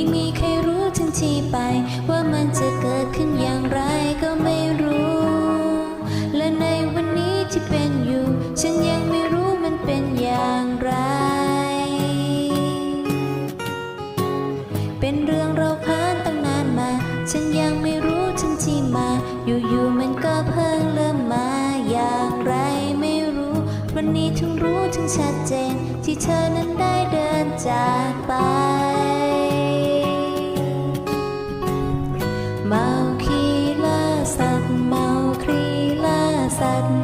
ไม่มีใครรู้ถึงที่ไป ว่ามันจะเกิดขึ้นอย่างไรก็ไม่รู้ และในวันนี้ที่เป็นอยู่ ฉันยังไม่รู้มันเป็นอย่างไร เป็นเรื่องเราผ่านตั้งนานมา ฉันยังไม่รู้ถึงที่มา อยู่ๆมันก็เพิ่งเริ่มมาอย่างไรไม่รู้ วันนี้ถึงรู้ถึงชัดเจนที่เธอนั้นได้เดินจากไป เมาขี้าสัตเมาคลีล่าสัตว์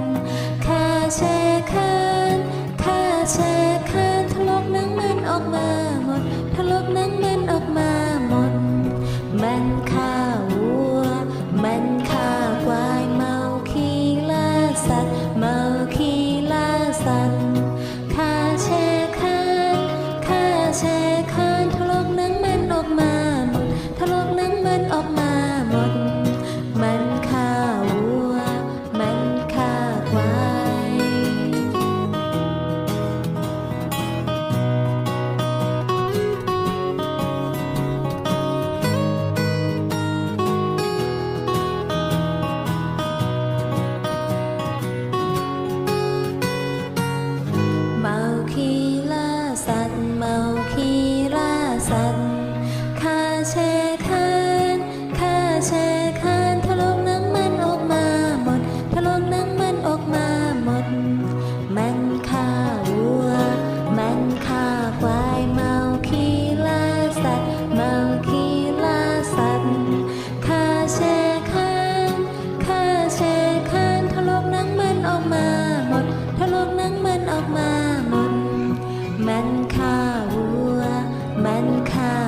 าแช่ข้านข้าแช่ข้าทะลกนังมันออกมาหมดทะลกนังมันออกมาหมด มันข้าวัว มันข้าควายเมาขี้าสัตเมาขี้าสัตว์าแช่ข้านข้าแช Father. าคารทลวงน้ำมันออกมาหมดทลวงน้ำมันออกมาหมด มันฆ่าวัว มันฆ่าควายเมาขี้ลาสัตเมาขี้ลาสัตว์าแชร์คานฆ่าแชร์คานทลวงน้ำมันออกมาหมดทลวงน้ำมันออกมาหมด มันฆ่าวัว มันฆ่า